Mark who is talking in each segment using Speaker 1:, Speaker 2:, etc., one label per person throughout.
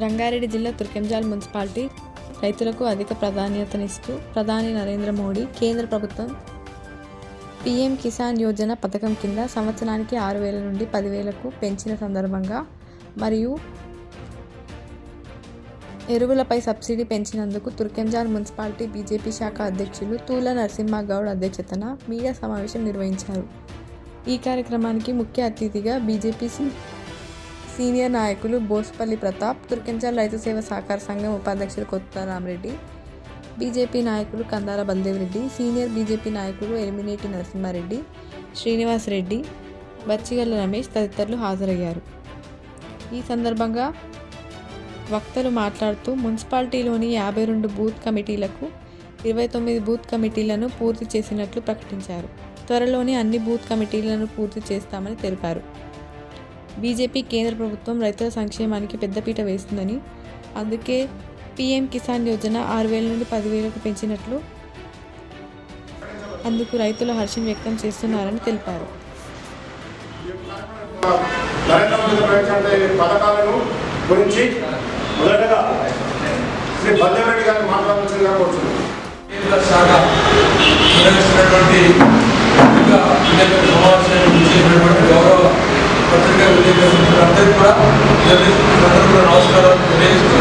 Speaker 1: రంగారెడ్డి జిల్లా తుర్కెంజాల్ మున్సిపాలిటీ రైతులకు అధిక ప్రాధాన్యతనిస్తూ ప్రధాని నరేంద్ర మోడీ కేంద్ర ప్రభుత్వం పీఎం కిసాన్ యోజన పథకం కింద సంవత్సరానికి ఆరు వేల నుండి పదివేలకు పెంచిన సందర్భంగా మరియు ఎరువులపై సబ్సిడీ పెంచినందుకు తుర్కెంజాల్ మున్సిపాలిటీ బీజేపీ శాఖ అధ్యక్షులు తూల నరసింహగౌడ్ అధ్యక్షతన మీడియా సమావేశం నిర్వహించారు. ఈ కార్యక్రమానికి ముఖ్య అతిథిగా బీజేపీ సి- సీనియర్ నాయకులు బోస్పల్లి ప్రతాప్ తుర్కెంజాల్ రైతు సేవ సహకార సంఘం ఉపాధ్యక్షులు కొత్త రామరెడ్డి బీజేపీ నాయకులు కందాల బలదేవ్ రెడ్డి సీనియర్ బీజేపీ నాయకులు ఎలిమినేటి నరసింహారెడ్డి శ్రీనివాస్ రెడ్డి బచ్చిగల్ల రమేష్ తదితరులు హాజరయ్యారు. ఈ సందర్భంగా వక్తలు మాట్లాడుతూ మున్సిపాలిటీలోని యాభై రెండు బూత్ కమిటీలకు ఇరవై తొమ్మిది బూత్ కమిటీలను పూర్తి చేసినట్లు ప్రకటించారు. త్వరలోనే అన్ని బూత్ కమిటీలను పూర్తి చేస్తామని తెలిపారు. బీజేపీ కేంద్ర ప్రభుత్వం రైతుల సంక్షేమానికి పెద్దపీట వేస్తుందని. అందుకే పీఎం కిసాన్ యోజన ఆరు వేల నుండి పదివేలకు పెంచినట్లు అందుకు రైతులు హర్షం వ్యక్తం చేస్తున్నారని తెలిపారు.
Speaker 2: గురించి మొదటగా శ్రీ గారిని మాట్లాడాల్సిందిగా కోరుతున్నాను
Speaker 3: కేంద్ర శాఖ నిర్వహిస్తున్నటువంటి గౌరవ పత్రికా విలేకరులందరికీ కూడా అందరూ కూడా నమస్కారాలు తెలియజేస్తూ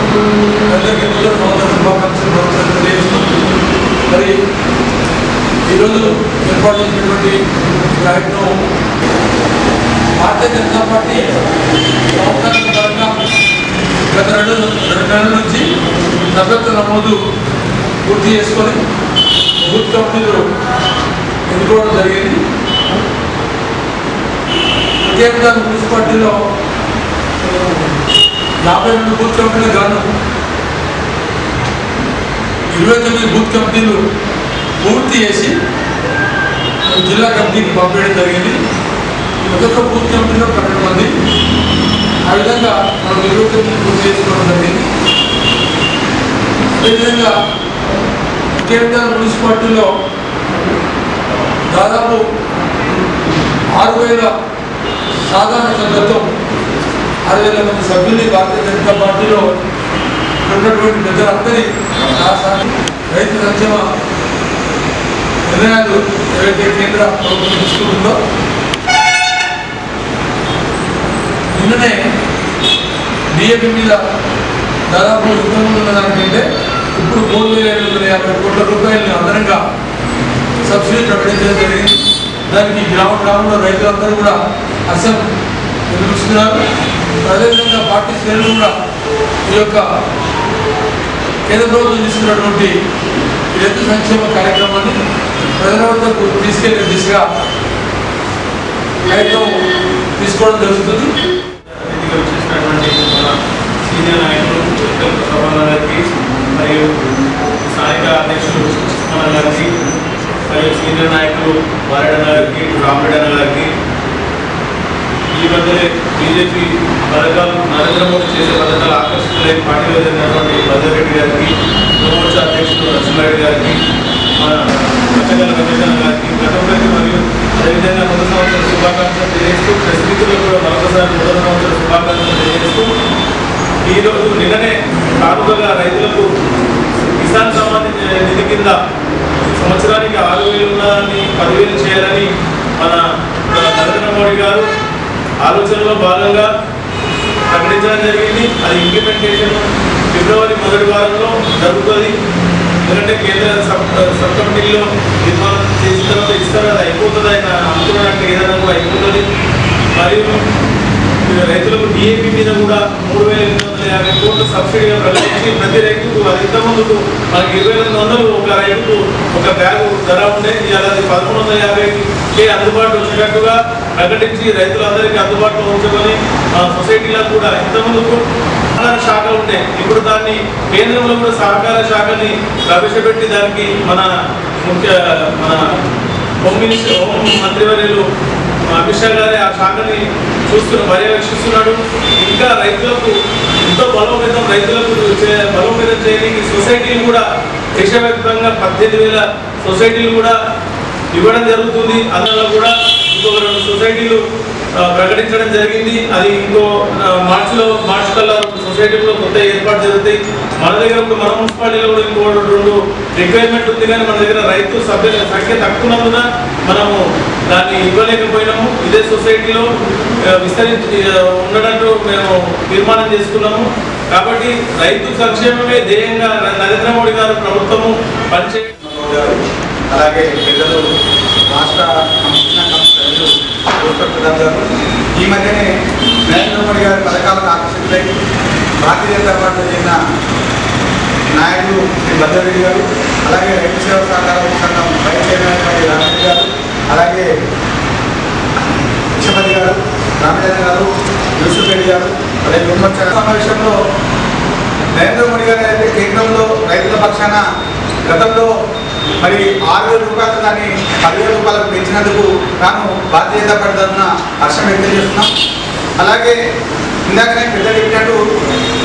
Speaker 3: అందరికీ ముందు నూతన శుభాకాంక్షలు మరోసారి తెలియజేస్తూ మరి ఈరోజు ఏర్పాటు చేసినటువంటి కార్యక్రమం భారతీయ జనతా పార్టీ సంవత్సరాల పరంగా గత రెండు రెండు నెలల నుంచి సభ్యత్వ నమోదు పూర్తి చేసుకొని బూత్ కమిటీలు ఎన్నుకోవడం జరిగింది. ప్రత్యేకంగా మున్సిపాలిటీలో యాభై రెండు బూత్ కమిటీలు గాను ఇరవై తొమ్మిది బూత్ కమిటీలు పూర్తి చేసి జిల్లా కమిటీకి పంపించడం జరిగింది. ఒక్కొక్క బూత్ కమిటీలో పన్నెండు మంది. ఆ విధంగా మనం ఇరవై తొమ్మిది పూర్తి చేసుకోవడం జరిగింది. అదేవిధంగా కేంద్ర మున్సిపాలిటీలో దాదాపు ఆరు వేల సాధారణ సభ్యులతో ఆరు వేల మంది సభ్యుల్ని భారతీయ జనతా పార్టీలో ఉన్నటువంటి ప్రజలందరి రైతు సంక్షేమ నిర్ణయాలు ఏవైతే కేంద్ర ప్రభుత్వం తీసుకుంటుందో నిన్ననే బిఏపీ మీద దాదాపు ఇంతకుముందు ఉన్న దానికంటే ఇప్పుడు మూడు వేల ఏడు వందల యాభై కోట్ల రూపాయలను అదనంగా సబ్సిడీ ప్రకటించడం జరిగింది. దానికి గ్రామ గ్రామంలో రైతులందరూ కూడా అసలు నిర్మిస్తున్నారు అదేవిధంగా పార్టీ శ్రేణులు కూడా ఈ యొక్క కేంద్ర ప్రభుత్వం తీసుకున్నటువంటి రైతు సంక్షేమ కార్యక్రమాన్ని ప్రజల వద్దకు తీసుకెళ్ళే దిశగా ప్రయత్నం తీసుకోవడం జరుగుతుంది.
Speaker 4: వచ్చేసినటువంటి మన సీనియర్ నాయకులు గారికి మరియు స్థానిక అధ్యక్షులు మన గారికి మరియు సీనియర్ నాయకులు వారెడ్డి గారికి రామరెడ్డి గారికి ఈ మధ్యనే బీజేపీ పథకాలు నరేంద్ర మోడీ చేసే పథకాలు ఆకర్షితులై పార్టీలో జరిగినటువంటి భద్రరెడ్డి గారికి యువమోర్చా అధ్యక్షుడు నరసింహారెడ్డి గారికి మన పచ్చగల రమేష్ గారికి గతంలోకి మరియు అదేవిధంగా మొదటి సంవత్సరం శుభాకాంక్షలు తెలియజేస్తూ ప్రెస్ మిత్రులకు కూడా మరొకసారి మొదటి సంవత్సరం శుభాకాంక్షలు తెలియజేస్తూ ఈరోజు నిన్ననే కానుకగా రైతులకు కిసాన్ సమ్మాన్ నిధి కింద సంవత్సరానికి ఆరు వేలు ఉన్నదాన్ని పదివేలు చేయాలని మన మన నరేంద్ర మోడీ గారు ఆలోచనలో భాగంగా ప్రకటించడం జరిగింది. అది ఇంప్లిమెంటేషన్ ఫిబ్రవరి మొదటి వారంలో జరుగుతుంది. ఎందుకంటే కేంద్ర సబ్ సబ్ కమిటీలో నిర్మాణం చేసిన తర్వాత ఇస్తారు అది అయిపోతుంది ఆయన అనుకున్నట్టు ఏదైనా అయిపోతుంది. మరియు రైతులకు డిఏపీ మీద కూడా మూడు వేల ఎనిమిది వందల యాభై కోట్లు సబ్సిడీగా ప్రకటించి ప్రతి రైతుకు అది ఇంతకుముందుకు మనకి ఇరవై ఎనిమిది వందలు ఒక రైతుకు ఒక బ్యాగు ధర ఉండే ఇవాళ పదమూడు వందల యాభైకి అందుబాటులో వచ్చేటట్టుగా ప్రకటించి రైతులందరికీ అందుబాటులో ఉంచుకొని ఆ సొసైటీలకు కూడా ఇంతకుముందుకు సహకార శాఖలు ఉంటాయి ఇప్పుడు దాన్ని కేంద్రంలో కూడా సహకార శాఖని ప్రవేశపెట్టి దానికి మన ముఖ్య మన హోమ్ మినిస్టర్ హోం మంత్రివర్యులు అమిత్ షా గారి ఆ శాఖని చూస్తున్న పర్యవేక్షిస్తున్నాడు. ఇంకా రైతులకు ఎంతో బలోపేతం రైతులకు బలోపేతం చేయడానికి సొసైటీలు కూడా దేశవ్యాప్తంగా పద్దెనిమిది వేల సొసైటీలు కూడా ఇవ్వడం జరుగుతుంది. అందులో కూడా ఇంకొక రెండు సొసైటీలు ప్రకటించడం జరిగింది. అది ఇంకో మార్చిలో మార్చి కల్లా సొసైటీలో కొత్త ఏర్పాటు జరుగుతాయి. మన దగ్గర ఇప్పుడు మన మున్సిపాలిటీలో కూడా ఇంకో రెండు రిక్వైర్మెంట్ ఉంది కానీ మన దగ్గర రైతు సభ్యుల సంఖ్య తక్కువ మనము దాన్ని ఇవ్వలేకపోయినాము. ఇదే సొసైటీలో ఆ, విస్తరించి మేము తీర్మానం చేసుకున్నాము. కాబట్టి రైతు సంక్షేమమే ధ్యేయంగా నరేంద్ర మోడీ గారు ప్రభుత్వము పనిచే
Speaker 5: అలాగే పెద్దలు రాష్ట్ర గారు ఈ మధ్యనే నరేంద్ర మోడీ గారి పథకాలకు ఆకర్షితులై భారతీయ జనతా పార్టీ చెందిన నాయకులు శ్రీ భద్రరెడ్డి గారు అలాగే రైతు సేవ సహకార సంఘం వైస్ గారు అలాగే విషపతి గారు రామచంద్ర గారు యూసుఫ్ రెడ్డి గారు అలాగే విమర్శ సమావేశంలో నరేంద్ర మోడీ గారు అయితే కేంద్రంలో రైతుల పక్షాన గతంలో మరి ఆరు వేల రూపాయలు దాన్ని పదివేల రూపాయలకు పెంచినందుకు తాను భారతీయ జనతా పార్టీ తరఫున హర్షం వ్యక్తం చేస్తున్నాం. అలాగే ఇందాకనే పెద్దలు చెప్పినట్టు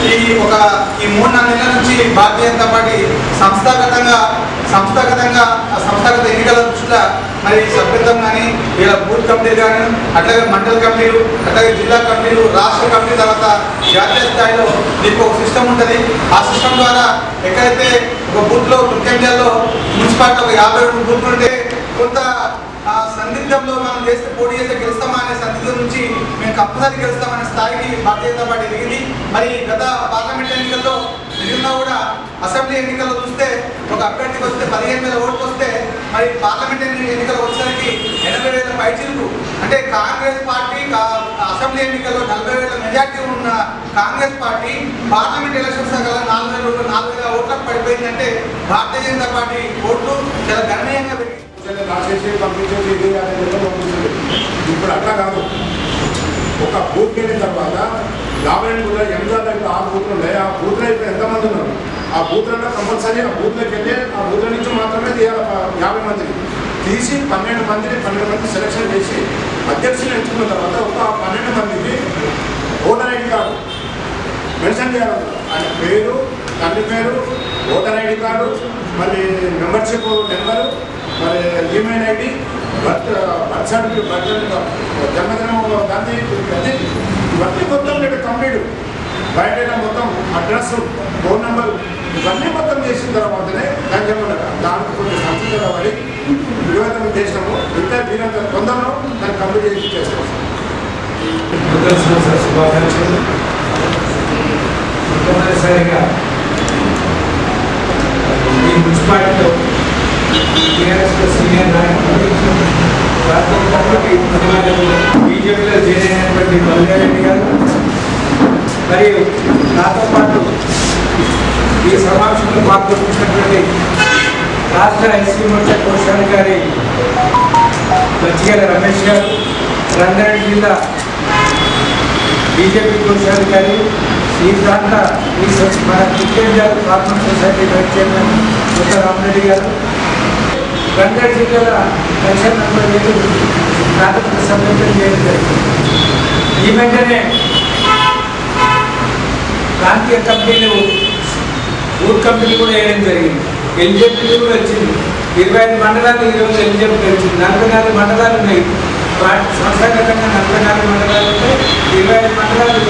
Speaker 5: ఈ ఒక ఈ మూడు నాలుగు నెలల నుంచి భారతీయ జనతా పార్టీ సంస్థాగతంగా సంస్థాగతంగా ఆ సంస్థాగత ఎన్నికల దృష్ట్యా మరి సభ్యత్వం కానీ ఇలా బూత్ కమిటీలు కానీ అట్లాగే మండల కమిటీలు అట్లాగే జిల్లా కమిటీలు రాష్ట్ర కమిటీ తర్వాత జాతీయ స్థాయిలో మీకు ఒక సిస్టమ్ ఉంటుంది. ఆ సిస్టమ్ ద్వారా ఎక్కడైతే ఒక బూత్లో ముఖ్యంలో మున్సిపాలిటీ ఒక యాభై రెండు బూత్లు ఉంటే కొంత సందిగ్ధంలో మనం చేస్తే పోటీ చేస్తే గెలుస్తామా అనే సందిగ్ధం నుంచి మేము కంపల్సరీ గెలుస్తామనే స్థాయికి భారతీయ జనతా పార్టీ ఎదిగింది. మరి గత పార్లమెంట్ ఎన్నికల్లో నిన్న కూడా అసెంబ్లీ ఎన్నికల్లో చూస్తే ఒక అభ్యర్థికి వస్తే పదిహేను వేల ఓట్లు వస్తే మరి పార్లమెంట్ ఎన్నికలు వచ్చేసరికి ఎనభై వేల పైచిలకు అంటే కాంగ్రెస్ పార్టీ అసెంబ్లీ ఎన్నికల్లో నలభై వేల మెజార్టీ ఉన్న కాంగ్రెస్ పార్టీ పార్లమెంట్ ఎలక్షన్స్ గల నాలుగు వేల నాలుగు వేల ఓట్లకు పడిపోయిందంటే భారతీయ జనతా పార్టీ ఓట్లు చాలా గణనీయంగా పెరిగింది
Speaker 2: పంపించేసి ఇది పంపించింది. ఇప్పుడు అట్లా కాదు. ఒక బూత్ వెళ్ళిన తర్వాత యాభై రెండు కూడా ఆరు బూత్లు ఉన్నాయి. ఆ బూత్లు అయిపోయిన ఆ బూత్లలో కంపల్సరీ ఆ బూత్లోకి వెళ్ళి ఆ బూత్ల నుంచి మాత్రమే తీయాలి యాభై మందిని. తీసి పన్నెండు మందిని పన్నెండు మంది సెలెక్షన్ చేసి అధ్యక్షులు ఎంచుకున్న తర్వాత ఒక ఆ పన్నెండు మందికి ఓటర్ ఐడి కార్డు. మెన్షన్ చేయాలి. ఆయన పేరు తండ్రి పేరు ఓటర్ ఐడి కార్డు మరి మెంబర్షిప్ నెంబరు మరి email ID birth birth certificate birth జన్మదినం గాంధీ ఇవన్నీ మొత్తం మీకు కంప్లీట్. బయట మొత్తం అడ్రస్ ఫోన్ నెంబర్ ఇవన్నీ మొత్తం చేసిన తర్వాతనే దానికి దానికి కొంచెం సంతృప్తిగా పడి వివేదన చేసినాము ఇంత వీరంత పొందాము దాన్ని కంప్లీట్ చేసి చేస్తాం
Speaker 6: శుభాకాంక్షలు. మొట్టమొదటిసారిగా ఈ మున్సిపాలిటీలో టీఆర్ఎస్ సీనియర్ నాయకులు భారతీయ బీజేపీలో చేరైనటువంటి మల్లారెడ్డి మరియు నాతో పాటు ఈ సమావేశంలో పాల్గొంటున్నటువంటి రాష్ట్ర ఎస్సీ మోర్చా కోశాధికారి బచ్చిగల రమేష్ గారు రంగారెడ్డి జిల్లా బీజేపీ కోశాధికారి ఈ ప్రాంత ఈ సొ- మన cricket farmer society vice chairman Kotha Ramareddy గారు రంగారెడ్డి జిల్లాల పెన్షన్ నంబర్ ఏడు ప్రాథమిక సభ్యులు చేయడం జరిగింది. ఈ వెంటనే ప్రాంతీయ కంపెనీలు ఊర్ కంపెనీ కూడా వేయడం జరిగింది. ఎలిజిబిలిటీ కూడా వచ్చింది. ఇరవై ఐదు మండలాలు ఈరోజు ఎలిజిబిలిటీ వచ్చింది. నలభై నాలుగు మండలాలు ఉన్నాయి. సంస్థాగతంగా నలభై నాలుగు మండలాలు ఉంటాయి ఇరవై ఐదు మండలాలు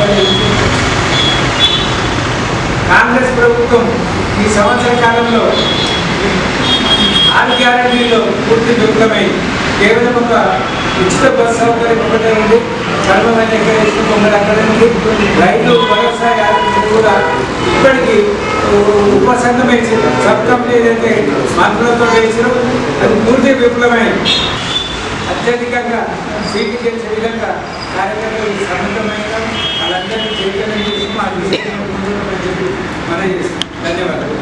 Speaker 6: కాంగ్రెస్ ప్రభుత్వం ఈ సంవత్సర కాలంలో ఆరు గ్యారంటీలో పూర్తి విఫలమై కేవలం ఒక ఉచిత బస్ సౌకర్యం ఒకటే ఉంది? చర్మమైన ఎక్కడ ఇష్టం ఉంది? రైలు భరోసా కూడా ఇక్కడికి ఉపసంగం వేసారు సబ్ కంపెనీ ఏదైతే మంత్రులతో వేసారు అది పూర్తి విఫలమైంది అత్యధికంగా సీటు చేసే విధంగా కార్యకర్తలు సమర్థమైన వాళ్ళందరినీ చైతన్యం చేసి మా విషయంలో ధన్యవాదాలు.